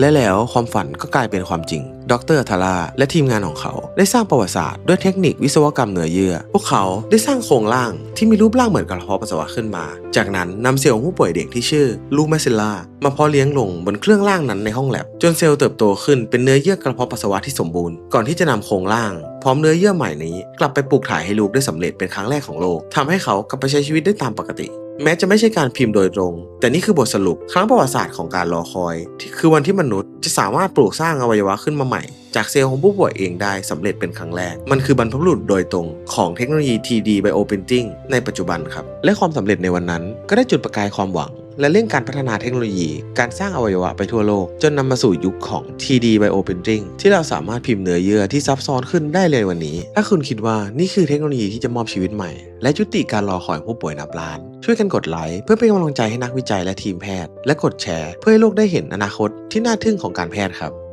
และแล้วความฝันก็กลายเป็นความจริง ดรทาร่าและทีมงานของเขาได้สร้างประวัติศาสตร์ด้วยเทคนิควิศวกรรมเนื้อเยื่อ พวกเขาได้สร้างโครงร่างที่มีรูปร่างเหมือนกระเพาะปัสสาวะขึ้นมา จากนั้นนำเซลล์ของผู้ป่วยเด็กที่ชื่อลูแมซิล่ามาเพาะเลี้ยงลงบนเครื่องร่างนั้นในห้องแลบ จนเซลล์เติบโตขึ้นเป็นเนื้อเยื่อกระเพาะปัสสาวะที่สมบูรณ์ก่อนที่จะนำโครงร่างพร้อมเนื้อเยื่อใหม่นี้ กลับไปปลูกถ่ายให้ลูกได้สำเร็จเป็นครั้งแรกของโลกทำให้เขากลับไปใช้ชีวิตได้ตามปกติ แม้จะไม่ใช่การพิมพ์โดยตรง แต่นี่คือบทสรุปครั้งประวัติศาสตร์ของการรอคอยที่คือวันที่มนุษย์จะสามารถปลูกสร้างอวัยวะขึ้นมาใหม่ จากเซลล์ของผู้ป่วยเองได้สำเร็จเป็นครั้งแรก มันคือบรรพบุรุษโดยตรงของเทคโนโลยี 3D Bioprinting ในปัจจุบันครับ และความสำเร็จในวันนั้นก็ได้จุดประกายความหวัง และเรื่องการพัฒนาเทคโนโลยี การสร้างอวัยวะไปทั่วโลก จนนำมาสู่ยุคของ 3D Bioprinting ที่เราสามารถพิมพ์เนื้อเยื่อที่ซับซ้อนขึ้นได้เลยวันนี้ ถ้าคุณคิดว่านี่คือเทคโนโลยีที่จะมอบชีวิตใหม่ และยุติการรอคอยของผู้ป่วยนับล้าน ช่วยกันกดไลค์เพื่อเป็นกำลังใจให้นักวิจัยและทีมแพทย์ และกดแชร์ เพื่อให้โลกได้เห็นอนาคตที่น่าทึ่งของการแพทย์ครับ